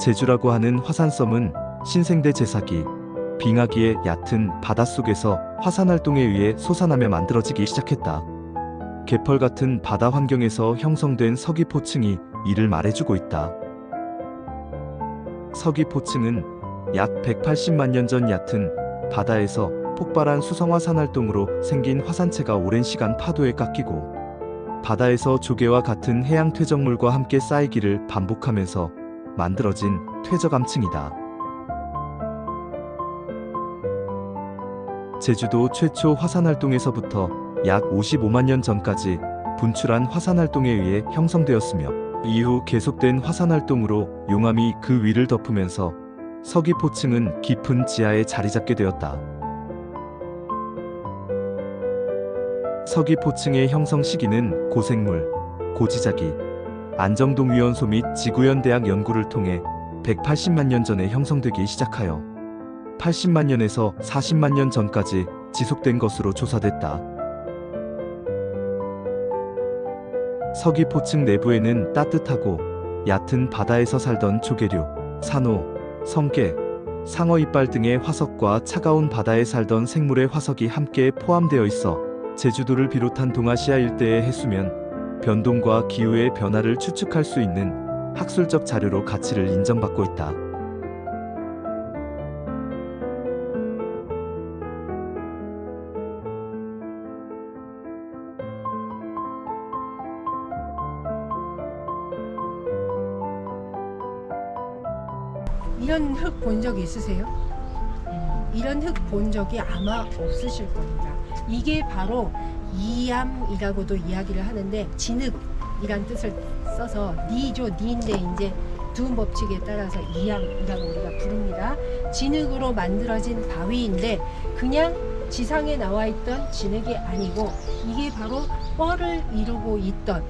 제주라고 하는 화산섬은 신생대 제사기, 빙하기의 얕은 바닷속에서 화산 활동에 의해 솟아나며 만들어지기 시작했다. 개펄 같은 바다 환경에서 형성된 서귀포층이 이를 말해주고 있다. 서귀포층은 약 180만 년 전 얕은 바다에서 폭발한 수성화산 활동으로 생긴 화산체가 오랜 시간 파도에 깎이고 바다에서 조개와 같은 해양 퇴적물과 함께 쌓이기를 반복하면서 만들어진 퇴적암층이다. 제주도 최초 화산 활동에서부터 약 55만 년 전까지 분출한 화산 활동에 의해 형성되었으며 이후 계속된 화산 활동으로 용암이 그 위를 덮으면서 서귀포층은 깊은 지하에 자리 잡게 되었다. 서귀포층의 형성 시기는 고생물, 고지자기, 안정동 위원소 및 지구연대학 연구를 통해 180만 년 전에 형성되기 시작하여 80만 년에서 40만 년 전까지 지속된 것으로 조사됐다. 서귀포층 내부에는 따뜻하고 얕은 바다에서 살던 조개류, 산호, 성게, 상어 이빨 등의 화석과 차가운 바다에 살던 생물의 화석이 함께 포함되어 있어 제주도를 비롯한 동아시아 일대의 해수면, 변동과 기후의 변화를 추측할 수 있는 학술적 자료로 가치를 인정받고 있다. 이런 흙 본 적 있으세요? 이런 흙 본 적이 아마 없으실 겁니다. 이게 바로 이암이라고도 이야기를 하는데 진흙이란 뜻을 써서 니죠 니인데 이제 두음 법칙에 따라서 이암이라고 우리가 부릅니다. 진흙으로 만들어진 바위인데 그냥 지상에 나와 있던 진흙이 아니고 이게 바로 뻘을 이루고 있던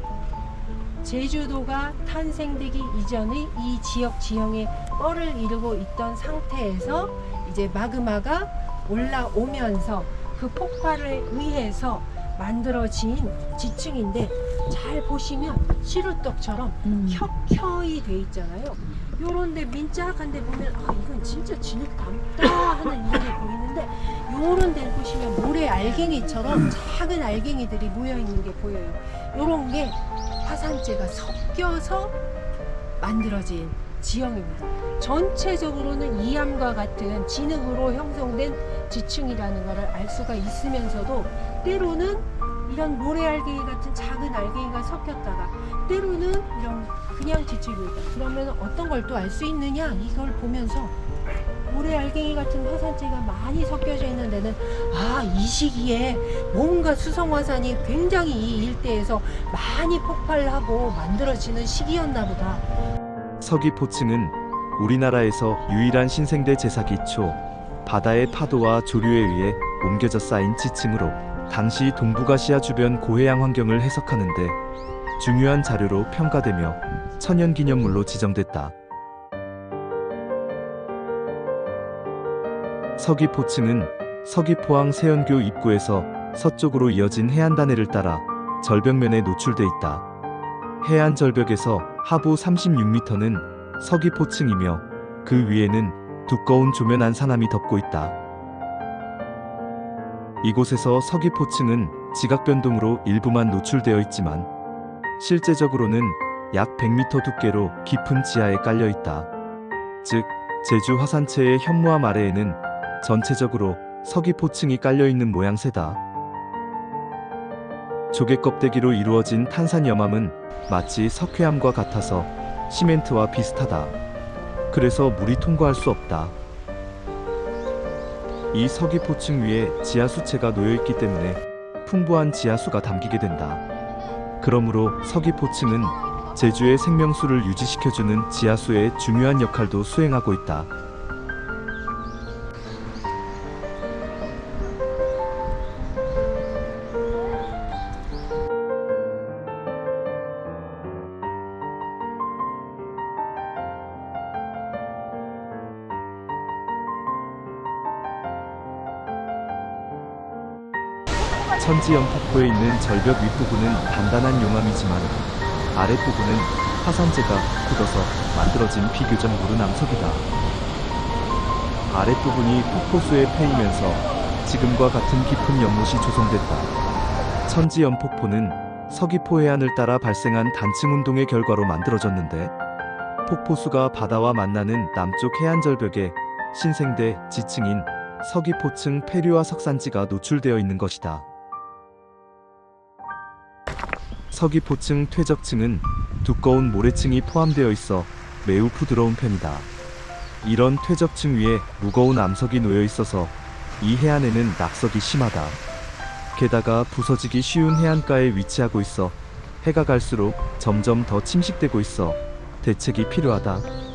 제주도가 탄생되기 이전의 이 지역 지형의 뻘을 이루고 있던 상태에서 이제 마그마가 올라오면서 그 폭발에 의해서 만들어진 지층인데 잘 보시면 시루떡처럼 켜켜이 돼 있잖아요. 요런데 민짝한데 보면 아 이건 진짜 진흙 담다 하는 이름이 보이는데 요런 데 보시면 모래 알갱이처럼 작은 알갱이들이 모여 있는 게 보여요. 요런 게 화산재가 섞여서 만들어진 지형입니다. 전체적으로는 이암과 같은 진흙으로 형성된 지층이라는 것을 알 수가 있으면서도 때로는 이런 모래알갱이 같은 작은 알갱이가 섞였다가 때로는 이런 그냥 지층이 있다. 그러면 어떤 걸 또 알 수 있느냐? 이걸 보면서 모래 알갱이 같은 화산재가 많이 섞여져 있는 데는 아, 이 시기에 뭔가 수성 화산이 굉장히 이 일대에서 많이 폭발하고 만들어지는 시기였나 보다. 서귀포층은 우리나라에서 유일한 신생대 제사기초 바다의 파도와 조류에 의해 옮겨져 쌓인 지층으로 당시 동북아시아 주변 고해양 환경을 해석하는데 중요한 자료로 평가되며 천연기념물로 지정됐다. 서귀포층은 서귀포항 세연교 입구에서 서쪽으로 이어진 해안 단해를 따라 절벽면에 노출돼 있다. 해안 절벽에서 하부 36m는 서귀포층이며 그 위에는 두꺼운 조면한 산암이 덮고 있다. 이곳에서 서귀포층은 지각 변동으로 일부만 노출되어 있지만 실제적으로는 약 100m 두께로 깊은 지하에 깔려 있다. 즉, 제주 화산체의 현무암 아래에는 전체적으로 서귀포층이 깔려 있는 모양새다. 조개 껍데기로 이루어진 탄산 염암은 마치 석회암과 같아서 시멘트와 비슷하다. 그래서 물이 통과할 수 없다. 이 서귀포층 위에 지하수체가 놓여 있기 때문에 풍부한 지하수가 담기게 된다. 그러므로 서귀포층은 제주의 생명수를 유지시켜주는 지하수의 중요한 역할도 수행하고 있다. 천지연폭포에 있는 절벽 윗부분은 단단한 용암이지만 아랫부분은 화산재가 굳어서 만들어진 비교적 무른 암석이다. 아랫부분이 폭포수에 패이면서 지금과 같은 깊은 연못이 조성됐다. 천지연폭포는 서귀포 해안을 따라 발생한 단층 운동의 결과로 만들어졌는데 폭포수가 바다와 만나는 남쪽 해안 절벽에 신생대 지층인 서귀포층 폐류와 석산지가 노출되어 있는 것이다. 서귀포층 퇴적층은 두꺼운 모래층이 포함되어 있어 매우 부드러운 편이다. 이런 퇴적층 위에 무거운 암석이 놓여 있어서 이 해안에는 낙석이 심하다. 게다가 부서지기 쉬운 해안가에 위치하고 있어 해가 갈수록 점점 더 침식되고 있어 대책이 필요하다.